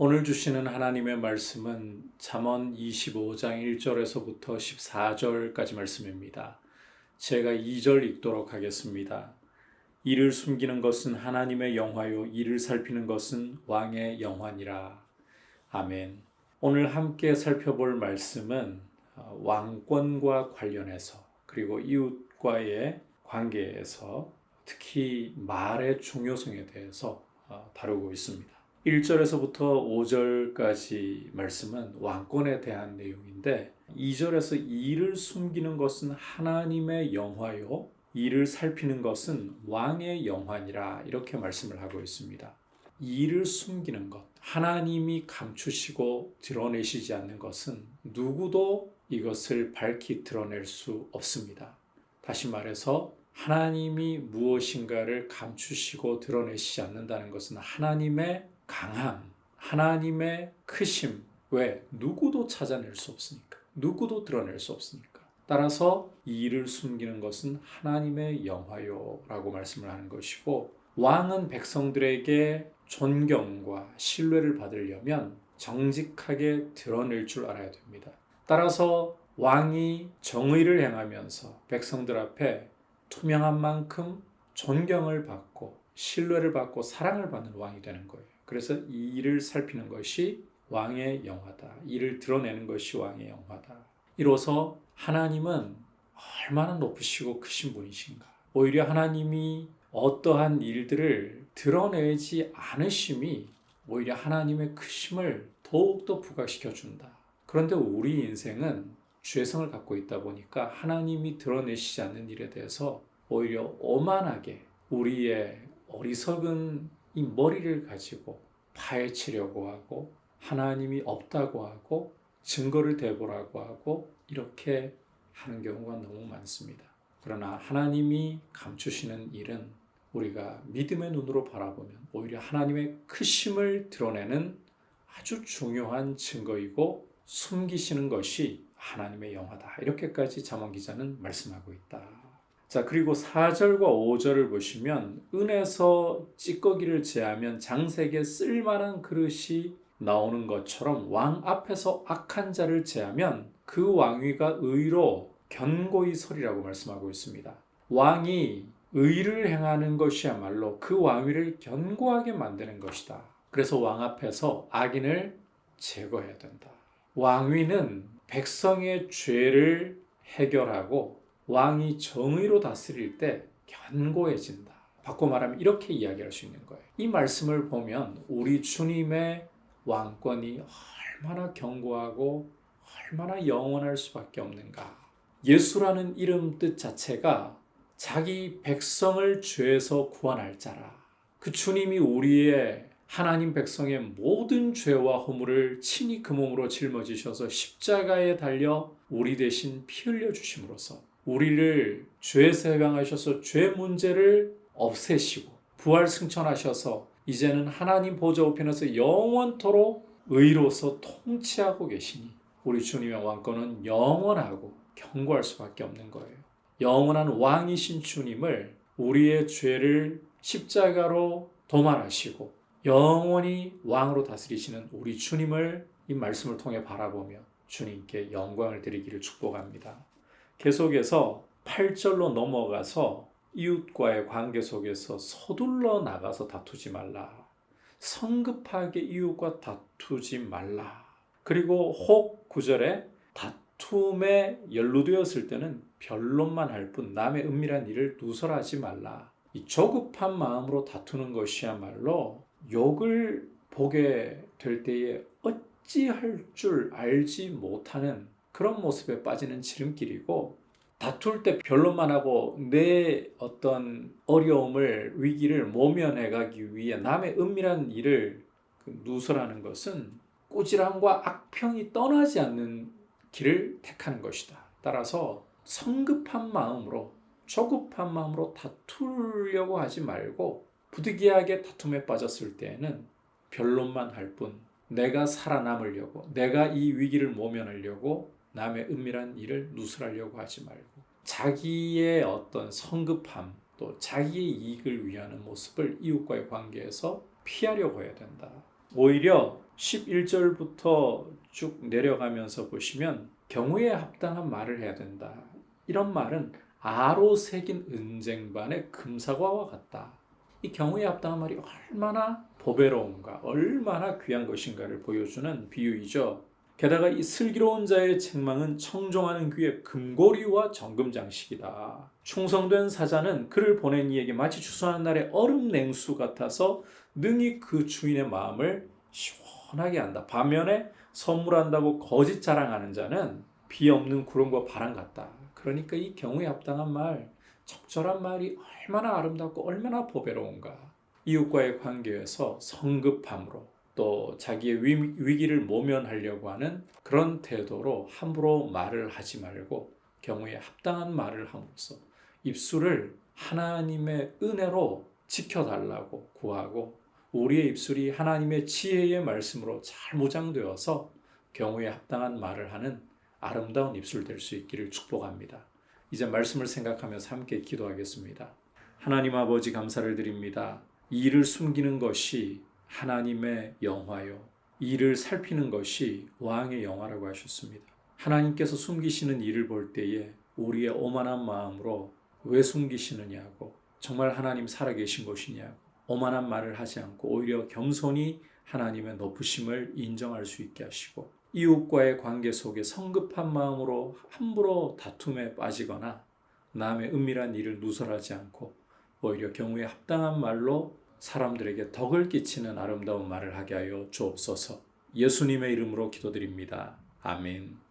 오늘 주시는 하나님의 말씀은 잠언 25장 1절에서부터 14절까지 말씀입니다. 제가 2절 읽도록 하겠습니다. 이를 숨기는 것은 하나님의 영화요 이를 살피는 것은 왕의 영화니라. 아멘. 오늘 함께 살펴볼 말씀은 어, 왕권과 관련해서 그리고 이웃과의 관계에서 특히 말의 중요성에 대해서 어, 다루고 있습니다. 1절에서부터 5절까지 말씀은 왕권에 대한 내용인데 2절에서 이를 숨기는 것은 하나님의 영화요 이를 살피는 것은 왕의 영화니라 이렇게 말씀을 하고 있습니다. 이를 숨기는 것 하나님이 감추시고 드러내시지 않는 것은 누구도 이것을 밝히 드러낼 수 없습니다. 다시 말해서 하나님이 무엇인가를 감추시고 드러내시지 않는다는 것은 하나님의 강함, 하나님의 크심, 왜 누구도 찾아낼 수 없으니까, 누구도 드러낼 수 없으니까. 따라서 이 일을 숨기는 것은 하나님의 영화요라고 말씀을 하는 것이고, 왕은 백성들에게 존경과 신뢰를 받으려면 정직하게 드러낼 줄 알아야 됩니다. 따라서 왕이 정의를 행하면서 백성들 앞에 투명한 만큼 존경을 받고 신뢰를 받고 사랑을 받는 왕이 되는 거예요. 그래서 이 일을 살피는 것이 왕의 영화다. 이를 드러내는 것이 왕의 영화다. 이로써 하나님은 얼마나 높으시고 크신 분이신가. 오히려 하나님이 어떠한 일들을 드러내지 않으심이 오히려 하나님의 크심을 더욱더 부각시켜 준다. 그런데 우리 인생은 죄성을 갖고 있다 보니까 하나님이 드러내시지 않는 일에 대해서 오히려 오만하게 우리의 어리석은 이 머리를 가지고 파헤치려고 하고 하나님이 없다고 하고 증거를 대보라고 하고 이렇게 하는 경우가 너무 많습니다. 그러나 하나님이 감추시는 일은 우리가 믿음의 눈으로 바라보면 오히려 하나님의 크심을 드러내는 아주 중요한 증거이고 숨기시는 것이 하나님의 영화다. 이렇게까지 잠언 기자는 말씀하고 있다. 자, 그리고 4절과 5절을 보시면 은에서 찌꺼기를 제하면 장색에 쓸만한 그릇이 나오는 것처럼 왕 앞에서 악한 자를 제하면 그 왕위가 의로 견고히 서리라고 말씀하고 있습니다. 왕이 의를 행하는 것이야말로 그 왕위를 견고하게 만드는 것이다. 그래서 왕 앞에서 악인을 제거해야 된다. 왕위는 백성의 죄를 해결하고 왕이 정의로 다스릴 때 견고해진다. 바꿔 말하면 이렇게 이야기할 수 있는 거예요. 이 말씀을 보면 우리 주님의 왕권이 얼마나 견고하고 얼마나 영원할 수밖에 없는가. 예수라는 이름 뜻 자체가 자기 백성을 죄에서 구원할 자라. 그 주님이 우리의 하나님 백성의 모든 죄와 허물을 친히 그 몸으로 짊어지셔서 십자가에 달려 우리 대신 피 흘려 주심으로써 우리를 죄에서 해방하셔서 죄 문제를 없애시고 부활 승천하셔서 이제는 하나님 보좌 우편에서 영원토록 의로서 통치하고 계시니 우리 주님의 왕권은 영원하고 견고할 수밖에 없는 거예요. 영원한 왕이신 주님을 우리의 죄를 십자가로 도말하시고 영원히 왕으로 다스리시는 우리 주님을 이 말씀을 통해 바라보며 주님께 영광을 드리기를 축복합니다. 계속해서 8절로 넘어가서 이웃과의 관계 속에서 서둘러 나가서 다투지 말라. 성급하게 이웃과 다투지 말라. 그리고 혹 9절에 다툼에 연루되었을 때는 변론만 할 뿐 남의 은밀한 일을 누설하지 말라. 이 조급한 마음으로 다투는 것이야말로 욕을 보게 될 때에 어찌할 줄 알지 못하는 그런 모습에 빠지는 지름길이고 다툴 때 변론만 하고 내 어떤 어려움을 위기를 모면해 가기 위해 남의 은밀한 일을 그 누설하는 것은 꾸지람과 악평이 떠나지 않는 길을 택하는 것이다. 따라서 성급한 마음으로 조급한 마음으로 다투려고 하지 말고 부득이하게 다툼에 빠졌을 때에는 변론만 할 뿐 내가 살아남으려고 내가 이 위기를 모면하려고 남의 은밀한 일을 누설하려고 하지 말고 자기의 어떤 성급함 또 자기의 이익을 위하는 모습을 이웃과의 관계에서 피하려고 해야 된다. 오히려 11절부터 쭉 내려가면서 보시면 경우에 합당한 말을 해야 된다. 이런 말은 아로 새긴 은쟁반의 금사과와 같다. 이 경우에 합당한 말이 얼마나 보배로운가, 얼마나 귀한 것인가를 보여주는 비유이죠. 게다가 이 슬기로운 자의 책망은 청종하는 귀의 금고리와 정금 장식이다. 충성된 사자는 그를 보낸 이에게 마치 추수하는 날의 얼음 냉수 같아서 능히 그 주인의 마음을 시원하게 한다. 반면에 선물한다고 거짓 자랑하는 자는 비 없는 구름과 바람 같다. 그러니까 이 경우에 합당한 말, 적절한 말이 얼마나 아름답고 얼마나 보배로운가. 이웃과의 관계에서 성급함으로 또 자기의 위- 위기를 모면하려고 하는 그런 태도로 함부로 말을 하지 말고 경우에 합당한 말을 함으로써 입술을 하나님의 은혜로 지켜달라고 구하고 우리의 입술이 하나님의 지혜의 말씀으로 잘 무장되어서 경우에 합당한 말을 하는 아름다운 입술 될 수 있기를 축복합니다. 이제 말씀을 생각하면서 함께 기도하겠습니다. 하나님 아버지 감사를 드립니다. 이 일을 숨기는 것이 하나님의 영화요. 이 일을 살피는 것이 왕의 영화라고 하셨습니다. 하나님께서 숨기시는 일을 볼 때에 우리의 오만한 마음으로 왜 숨기시느냐고 정말 하나님 살아계신 것이냐고 오만한 말을 하지 않고 오히려 겸손히 하나님의 높으심을 인정할 수 있게 하시고 이웃과의 관계 속에 성급한 마음으로 함부로 다툼에 빠지거나 남의 은밀한 일을 누설하지 않고 오히려 경우에 합당한 말로 사람들에게 덕을 끼치는 아름다운 말을 하게 하여 주옵소서. 예수님의 이름으로 기도드립니다. 아멘.